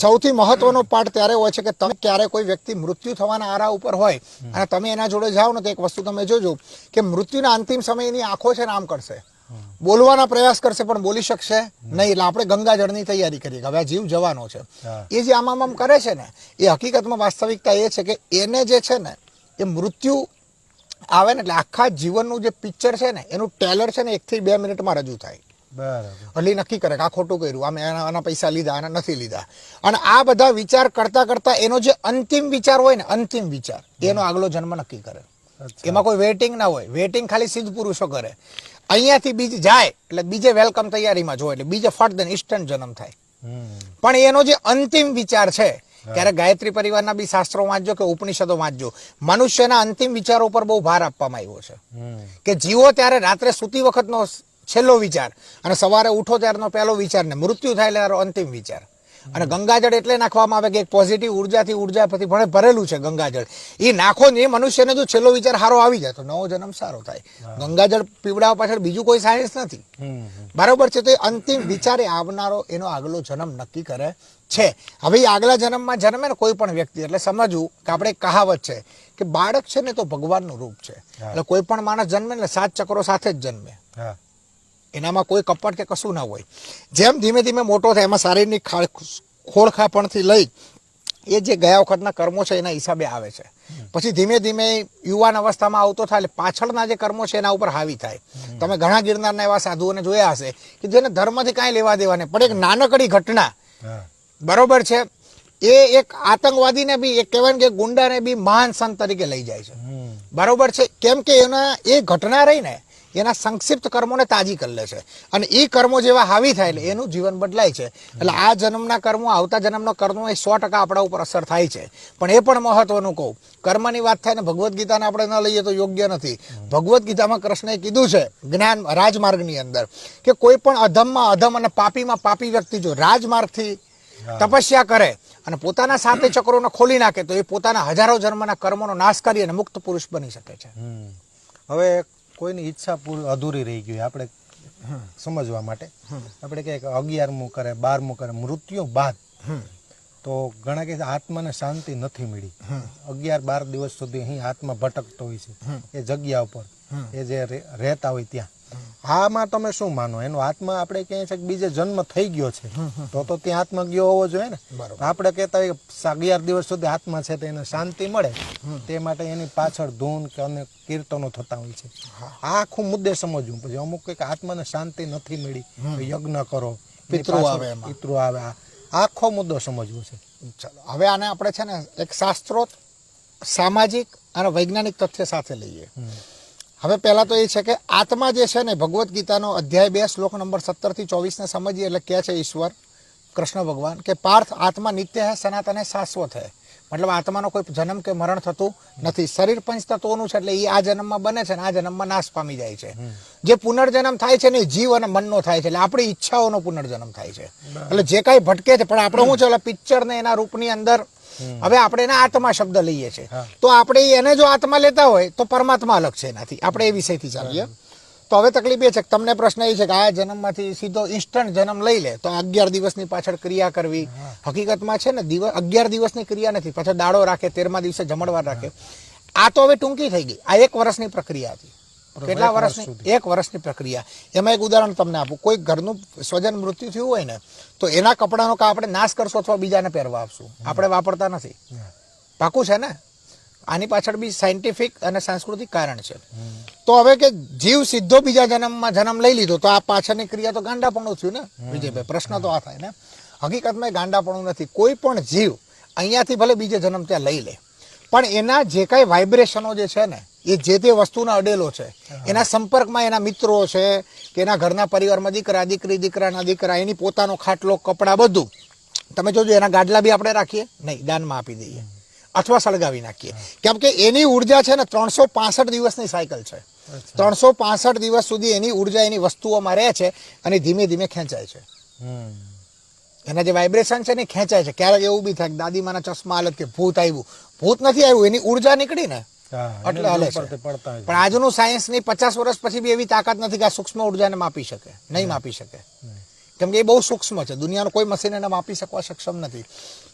સૌથી મહત્વનો પાઠ ત્યારે હોય છે કે તમે ક્યારે કોઈ વ્યક્તિ મૃત્યુ થવાના આરા ઉપર હોય અને તમે એના જોડે જાઓ ને તો એક વસ્તુ તમે જોજો કે મૃત્યુના અંતિમ સમય એની આંખો છે ને આમ કરશે. બોલવાના પ્રયાસ કરશે પણ બોલી શકશે નહીં એટલે આપણે ગંગાજળની તૈયારી કરીએ કે હવે આ જીવ જવાનો છે. એ જે આમ આમ કરે છે ને એ હકીકતમાં વાસ્તવિકતા એ છે કે એને જે છે ને એ મૃત્યુ આવે ને એટલે આખા જીવનનું જે પિક્ચર છે ને એનું ટેલર છે ને એકથી બે મિનિટમાં રજૂ થાય. એટલે નક્કી કરે કે આ ખોટું કર્યું આમે આના આના પૈસા લીધા આના નથી લીધા. અને આ બધા વિચાર કરતા કરતા એનો જે અંતિમ વિચાર હોય ને અંતિમ વિચાર એનો આગલો જન્મ નક્કી કરે. એમાં કોઈ વેટિંગ ના હોય. વેટિંગ ખાલી સિદ્ધ પુરુષો કરે. અહીંયાથી બીજે જાય એટલે બીજે વેલકમ તૈયારીમાં જોવે એટલે બીજે ફટ ઇન્સ્ટન્ટ જન્મ થાય. પણ એનો જે અંતિમ વિચાર છે ત્યારે ગાયત્રી પરિવારના બી શાસ્ત્રો વાંચજો કે ઉપનિષદો વાંચજો. મનુષ્યના અંતિમ વિચારો ઉપર બહુ ભાર આપવામાં આવ્યો છે. કે જીવો ત્યારે રાત્રે સૂતી વખતનો છેલ્લો વિચાર. અને સવારે ઉઠો ત્યારનો પહેલો વિચાર ને મૃત્યુ થાય એટલે અંતિમ વિચાર. અને ગંગાજળ એટલે નાખવામાં આવે કે એક પોઝિટિવ ઉર્જાથી ઊર્જા પછી ભણે ભરેલું છે ગંગાજળ. એ નાખો ને એ મનુષ્યને જો છેલ્લો વિચાર સારો આવી જાય તો નવો જન્મ સારો થાય. ગંગાજળ પીવડાવવા પાછળ બીજું કોઈ સાયન્સ નથી. બરાબર છે? તો એ અંતિમ વિચારે આવનારો એનો આગલો જન્મ નક્કી કરે છે. હવે એ આગલા જન્મમાં જન્મે ને કોઈ પણ વ્યક્તિ એટલે સમજવું કે આપણે કહાવત છે કે બાળક છે ને તો ભગવાનનું રૂપ છે. એટલે કોઈ પણ માણસ જન્મે ને એટલે સાત ચક્રો સાથે જ જન્મે. એનામાં કોઈ કપટ કે કશું ના હોય. જેમ ધીમે ધીમે મોટો થાય એમાં શારીરની ખોળખાપણથી લઈ એ જે ગયા વખતના કર્મો છે એના હિસાબે આવે છે. પછી ધીમે ધીમે યુવાન અવસ્થામાં આવતો થાય એટલે પાછળના જે કર્મો છે એના ઉપર હાવી થાય. તમે ઘણા ગિરનારના એવા સાધુઓને જોયા હશે કે જેને ધર્મથી કાંઈ લેવા દેવા નહીં પણ એક નાનકડી ઘટના બરોબર છે. એ એક આતંકવાદીને બી એક કહેવાય ને કે ગુંડાને બી મહાન સંત તરીકે લઈ જાય છે. બરોબર છે. કેમ કે એના એ ઘટના રહી ને એના સંક્ષિપ્ત કર્મોને તાજી કરી લે છે. અને એ કર્મો જેવા હાવી થાય એટલે એનું જીવન બદલાય છે. એટલે આ જન્મના કર્મો આવતા જન્મનો કર્મો એ સો ટકા આપણા ઉપર અસર થાય છે. પણ એ પણ મહત્વનું કહું. કર્મની વાત થાય ને ભગવદ્ ગીતાને આપણે ન લઈએ તો યોગ્ય નથી. ભગવદ્ ગીતામાં કૃષ્ણએ કીધું છે જ્ઞાન રાજમાર્ગની અંદર કે કોઈ પણ અધમમાં અધમ અને પાપીમાં પાપી વ્યક્તિ જો રાજમાર્ગથી તપસ્યા કરે અને પોતાના સાતે ચક્રોને ખોલી નાખે તો એ પોતાના હજારો જન્મના કર્મોનો નાશ કરી અને મુક્ત પુરુષ બની શકે છે. હવે કોઈની ઈચ્છા પૂરી, અધૂરી રહી ગઈ આપણે સમજવા માટે. આપણે કહે કે અગિયારમું કરે, બારમું કરે, મૃત્યુ બાદ તો ઘણા કે આત્માને શાંતિ નથી મળી. અગિયાર, બાર દિવસ સુધી અહીં આત્મા ભટકતો હોય છે. એ જગ્યા ઉપર, એ જે રહેતા હોય ત્યાં. આમાં તમે શું માનો? એનો આત્મા આપણે કહે છે કે બીજે જન્મ થઈ ગયો છે. તો તો ત્યાં આત્મા ગયો હોવો જોઈએ ને. આપણે કહેતા હોય અગિયાર દિવસ સુધી આત્મા છે તો એને શાંતિ મળે. તે માટે એની પાછળ ધૂન કે અનેક કીર્તનો થતા હોય છે. આ આખું મુદ્દે સમજવું. પછી અમુક કંઈક આત્માને શાંતિ નથી મળી. યજ્ઞ કરો. પિતૃ આવે પિતૃ આવે. આખો મુદ્દો સમજવો છે. ચાલો હવે આને આપણે છે ને એક શાસ્ત્રોત સામાજિક અને વૈજ્ઞાનિક તથ્ય સાથે લઈએ. હવે પહેલાં તો એ છે કે આત્મા જે છે ને ભગવદ્ ગીતાનો અધ્યાય બે શ્લોક નંબર સત્તરથી ચોવીસને ચોવીસ સમજીએ એટલે કહે છે ઈશ્વર કૃષ્ણ ભગવાન કે પાર્થ આત્મા નિત્ય હે સનાતન હે શાશ્વત હે. મતલબ આત્માનો કોઈ જન્મ કે મરણ થતું નથી. શરીર પંચ તત્વોનું છે એટલે એ આ જન્મમાં બને છે ને આ જન્મમાં નાશ પામી જાય છે. જે પુનર્જન્મ થાય છે ને જીવ અને મનનો થાય છે એટલે આપણી ઈચ્છાઓનો પુનર્જન્મ થાય છે. એટલે જે કાંઈ ભટકે છે પણ આપણે શું છે એટલે પિક્ચર ને એના રૂપની અંદર હવે આપણે એના આત્મા શબ્દ લઈએ છીએ. તો આપણે એને જો આત્મા લેતા હોય તો પરમાત્મા અલગ છે એનાથી. આપણે એ વિષયથી ચાલીએ. તો હવે તકલીફ એ છે કે તમને પ્રશ્ન એ છે કે આ જન્મમાંથી સીધો ઇન્સ્ટન્ટ જન્મ લઈ લે તો અગિયાર દિવસની પાછળ ક્રિયા કરવી. હકીકતમાં છે ને દિવસ અગિયાર દિવસની ક્રિયા નથી. પાછળ દાડો રાખે તેરમા દિવસે જમણવાર રાખે. આ તો હવે ટૂંકી થઈ ગઈ. આ એક વર્ષની પ્રક્રિયા હતી. કેટલા વર્ષની એક વર્ષની પ્રક્રિયા. એમાં એક ઉદાહરણ તમને આપું. કોઈ ઘરનું સ્વજન મૃત્યુ થયું હોય ને તો એના કપડાનો કા આપણે નાશ કરશો અથવા બીજાને પહેરવા આપશું? આપણે વાપરતા નથી. પાકું છે ને? આની પાછળ બી સાયન્ટિફિક અને સાંસ્કૃતિક કારણ છે. તો હવે કે જીવ સીધો બીજા જન્મમાં જન્મ લઈ લીધો તો આ પાછળની ક્રિયા તો ગાંડાપણું થયું ને? વિજયભાઈ પ્રશ્ન તો આ થાય ને. હકીકતમાં ગાંડાપણું નથી. કોઈ પણ જીવ અહીંયાથી ભલે બીજે જન્મ ત્યાં લઈ લે. પણ એના જે કાંઈ વાઇબ્રેશનો જે છે ને એ જે તે વસ્તુના અડેલો છે. એના સંપર્કમાં એના મિત્રો છે કે એના ઘરના પરિવારમાં દીકરા દીકરી દીકરાના દીકરા એની પોતાનો ખાટલો કપડાં બધું. તમે જોજો એના ગાડલા બી આપણે રાખીએ? નહીં દાનમાં આપી દઈએ. અથવા સળગાવી નાખીએ. કેમ કે એની ઊર્જા છે ને ત્રણસો પાસઠ દિવસની સાયકલ છે. ત્રણસો પાસઠ દિવસ સુધી એની ઊર્જા એની વસ્તુઓમાં રહે છે અને ધીમે ધીમે ખેંચાય છે. હમ. એના જે વાઇબ્રેશન છે ને ખેંચાય છે. ક્યારેક એવું બી થાય કે દાદીમાના ચશ્મા હાલત કે ભૂત આવ્યું. ભૂત નથી આવ્યું એની ઊર્જા નીકળી ને એટલે હાલે છે. પણ આજનું સાયન્સની પચાસ વર્ષ પછી બી એવી તાકાત નથી કે આ સૂક્ષ્મ ઉર્જાને માપી શકે નહીં માપી શકે. કેમ કે એ બહુ સૂક્ષ્મ છે દુનિયાનું કોઈ મશીન એને માપી શકવા સક્ષમ નથી.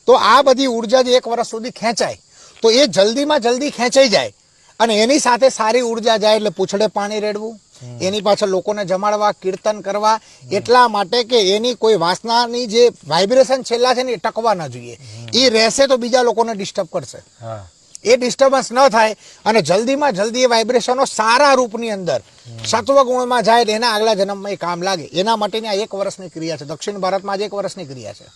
તો આ બધી ઊર્જા જે એક વર્ષ સુધી ખેંચાય તો એ જલ્દીમાં જલ્દી ખેંચાઈ જાય અને એની સાથે સારી ઊર્જા જાય એટલે પૂછડે પાણી રેડવું એની પાછળ લોકોને જમાડવા કીર્તન કરવા એટલા માટે કે એની કોઈ વાસનાની જે વાઇબ્રેશન છેલ્લા છે ને એ ટકવા ના જોઈએ. એ રહેશે તો બીજા લોકોને ડિસ્ટર્બ કરશે. હા. એ ડિસ્ટર્બન્સ ન થાય અને જલ્દીમાં જલ્દી એ વાઇબ્રેશનો સારા રૂપની અંદર સત્વ ગુણમાં જાય એના આગલા જન્મમાં એ કામ લાગે. એના માટેની આ એક વર્ષની ક્રિયા છે. દક્ષિણ ભારતમાં આજે એક વર્ષની ક્રિયા છે.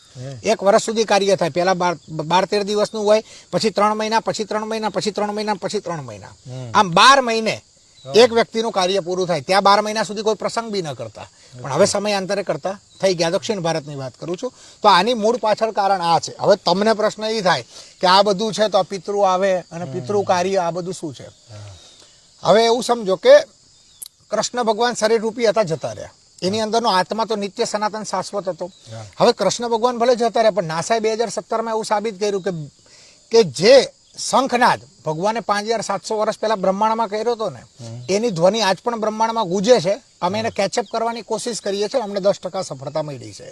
એક વર્ષ સુધી કાર્ય થાય. પહેલા બાર બાર તેર દિવસનું હોય પછી ત્રણ મહિના પછી ત્રણ મહિના પછી ત્રણ મહિના પછી ત્રણ મહિના. આમ બાર મહિને એક વ્યક્તિનું કાર્ય પૂરું થાય ત્યાં બાર મહિના સુધી કોઈ પ્રસંગ બી ન કરતા. પણ હવે સમયાંતરે કરતા થઈ ગયા. દક્ષિણ ભારતની વાત કરું છું. તો આની મૂળ પાછળ કારણ આ છે. હવે તમને પ્રશ્ન એ થાય કે આ બધું છે તો પિતૃ આવે અને પિતૃ કાર્ય આ બધું શું છે? હવે એવું સમજો કે કૃષ્ણ ભગવાન શરીર રૂપી હતા જતા રહ્યા. એની અંદરનો આત્મા તો નિત્ય સનાતન શાશ્વત હતો. હવે કૃષ્ણ ભગવાન ભલે જતા રહ્યા પણ નાસાએ બે હજાર સત્તરમાં એવું સાબિત કર્યું કે કે જે શંખનાદ ભગવાને પાંચ હજાર સાતસો વર્ષ પહેલા બ્રહ્માંડમાં કર્યો હતો ને એની ધ્વનિ આજ પણ બ્રહ્માંડમાં ગુજે છે. અમે એને કેચઅપ કરવાની કોશિશ કરીએ છીએ અમને દસ ટકા સફળતા મળી છે.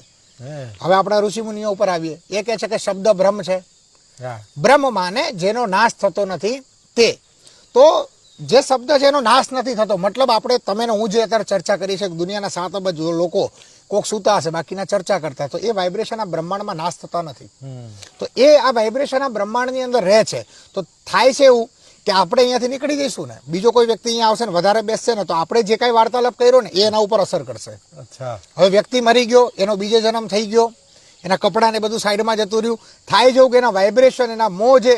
હવે આપણા ઋષિ મુનિઓ ઉપર આવીએ. એ કહે છે કે શબ્દ બ્રહ્મ છે. બ્રહ્મ માને જેનો નાશ થતો નથી તે. તો જે શબ્દ છે એનો નાશ નથી થતો. મતલબ આપણે તમે ને હું જે અત્યારે ચર્ચા કરી છે દુનિયાના સાત અબજ લોકો કોક સૂતા હશે બાકીના ચર્ચા કરતા તો એ વાઇબ્રેશન આ બ્રહ્માંડમાં નાશ થતા નથી. તો એ આ વાઇબ્રેશન આ બ્રહ્માંડની અંદર રહે છે. તો થાય છે એવું કે આપણે અહીંયાથી નીકળી જઈશું ને? બીજો કોઈ વ્યક્તિ અહીંયા આવશે ને વધારે બેસશે ને તો આપણે જે કાંઈ વાર્તાલાપ કર્યો ને એ એના ઉપર અસર કરશે. અચ્છા. હવે વ્યક્તિ મરી ગયો એનો બીજો જન્મ થઈ ગયો એના કપડાને બધું સાઈડમાં જતું રહ્યું. થાય જેવું કે એના વાઇબ્રેશન એના મોં જે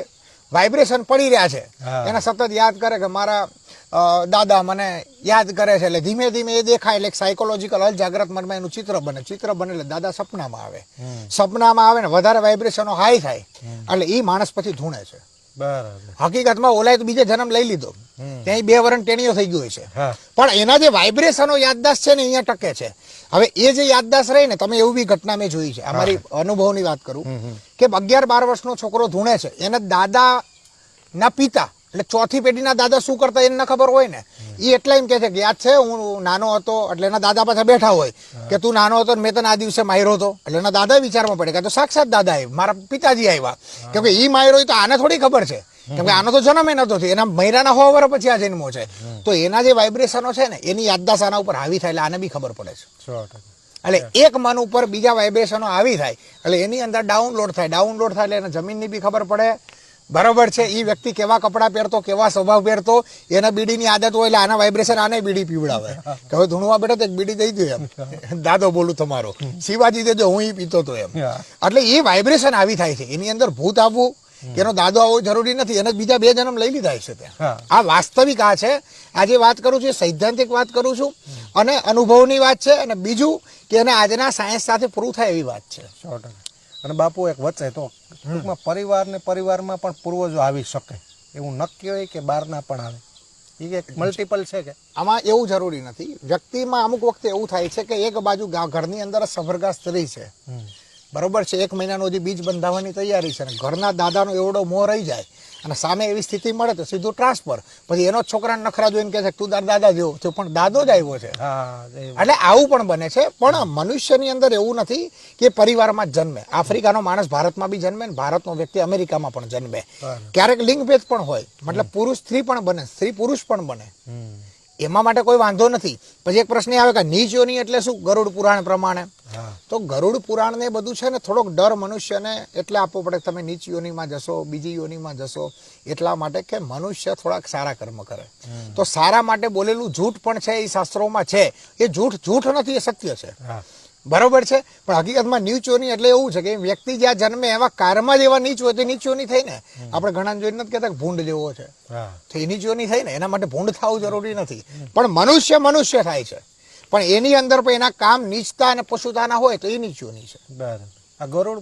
વાઇબ્રેશન પડી રહ્યા છે. એને સતત યાદ કરે કે મારા અ, દાદા મને યાદ કરે છે. એટલે ધીમે ધીમે એ દેખાય એટલે સાયકોલોજીકલ અલ મનમાં એનું ચિત્ર બને. ચિત્ર બને એટલે દાદા સપનામાં આવે. સપનામાં આવે ને વધારે વાઇબ્રેશનો હાઈ થાય. એટલે એ માણસ પછી ધૂણે છે. હકીકતમાં ઓલાએ તો બીજે જન્મ લઈ લીધો. ત્યાં બે વરણ ટેણીઓ થઈ ગયું છે. પણ એના જે વાઇબ્રેશનો યાદદાસ્ત છે ને અહીંયા ટકે છે. હવે એ જે યાદદાસ્ત રહી ને તમે એવું બી ઘટના મેં જોઈ છે. અમારી અનુભવની વાત કરું કે અગિયાર બાર વર્ષનો છોકરો ધૂણે છે. એના દાદા ના પિતા એટલે ચોથી પેઢીના દાદા શું કરતા એને ખબર હોય ને એ એટલા એમ કે છે કે યાદ છે હું નાનો હતો એટલે એના દાદા પાછા બેઠા હોય કે તું નાનો હતો ને મેં તને આ દિવસે માર્યો હતો એટલે એના દાદા વિચારમાં પડે કે તો સાક્ષાત દાદા એ મારા પિતાજી આવ્યા કેમ કે એ માર્યો તો આને થોડી ખબર છે. કેમ કે આનો તો જન્મ એ નતો થયો એના મહિનાના હોવા વર પછી આ જન્મો છે. તો એના જે વાઇબ્રેશનો છે ને એની યાદદાસ આના ઉપર હાવી થાય એટલે આને બી ખબર પડે છે. એટલે એક મન ઉપર બીજા વાઇબ્રેશનો આવી થાય એટલે એની અંદર ડાઉનલોડ થાય ડાઉનલોડ થાય એટલે એને જમીનની બી ખબર પડે બરોબર છે એ વ્યક્તિ કેવા કપડાં પહેરતો કેવા સ્વભાવ પહેરતો એના બીડીની આદત હોય એટલે આના વાઇબ્રેશન આને બીડી પીવડાવે. કે હવે ધૂણવા બેઠો તો એક બીડી દઈ દો એમ. દાદો બોલું તમારો શિવાજી દેજો હું એ પીતો તો એમ. એટલે એ વાઇબ્રેશન આવી થાય છે. એની અંદર ભૂત આવવું એનો દાદો આવવો જરૂરી નથી એને બીજા બે જન્મ લઈ લીધા છે ત્યાં. આ વાસ્તવિક આ છે. આજે વાત કરું છું સૈદ્ધાંતિક વાત કરું છું અને અનુભવની વાત છે અને બીજું કે એને આજના સાયન્સ સાથે પૂરું થાય એવી વાત છે. અને બાપુ એક વચ્ચે તો ટૂંકમાં પરિવારને પરિવારમાં પણ પૂર્વજો આવી શકે. એવું નક્કી હોય કે બહારના પણ આવે. એ એક મલ્ટિપલ છે કે. આમાં એવું જરૂરી નથી. વ્યક્તિમાં અમુક વખતે એવું થાય છે કે એક બાજુ ઘરની અંદર સફરગાસ્ત્રી સ્ત્રી છે. બરોબર છે એક મહિનાનો હજી બીજ બંધાવવાની તૈયારી છે અને ઘરના દાદાનો એવડો મોહ રહી જાય અને સામે એવી સ્થિતિ મળે તો સીધું ટ્રાન્સફર પછી એનો છોકરાને નખરા જોઈને કહે છે તું તાર દાદા જેવો છે પણ દાદો જ આવ્યો છે. એટલે આવું પણ બને છે પણ મનુષ્યની અંદર એવું નથી કે પરિવારમાં જ જન્મે. આફ્રિકાનો માણસ ભારતમાં બી જન્મે ને ભારતનો વ્યક્તિ અમેરિકામાં પણ જન્મે. ક્યારેક લિંગભેદ પણ હોય મતલબ પુરુષ સ્ત્રી પણ બને સ્ત્રી પુરુષ પણ બને. એમાં માટે કોઈ વાંધો નથી. પછી એક પ્રશ્ન આવે કે નીચ યોની એટલે શું? ગરુડ પુરાણ પ્રમાણે. તો ગરુડ પુરાણ ને બધું છે ને થોડોક ડર મનુષ્યને એટલે આપવો પડે તમે નીચ યોનીમાં જશો બીજી યોનીમાં જશો. એટલા માટે કે મનુષ્ય થોડાક સારા કર્મ કરે. તો સારા માટે બોલેલું જૂઠ પણ છે એ શાસ્ત્રોમાં છે. એ જૂઠ જૂઠ નથી એ સત્ય છે. બરોબર છે? પણ હકીકતમાં નીચ યોની એટલે એવું છે કે વ્યક્તિ જ્યાં જન્મે એવા કારમાં જ એવા નીચ હોય તો નીચ યોની થઈ ને? આપણે ઘણા જોઈને નથી કહેતા ભૂંડ જેવો છે. તો એની જોની થઈ ને એના માટે ભૂંડ થવું જરૂરી નથી. પણ મનુષ્ય મનુષ્ય થાય છે. પણ એની અંદર પણ એના કામ નીચતા અને પશુતાના હોય તો એ નીચોની છે. બરાબર. આ ગરુડ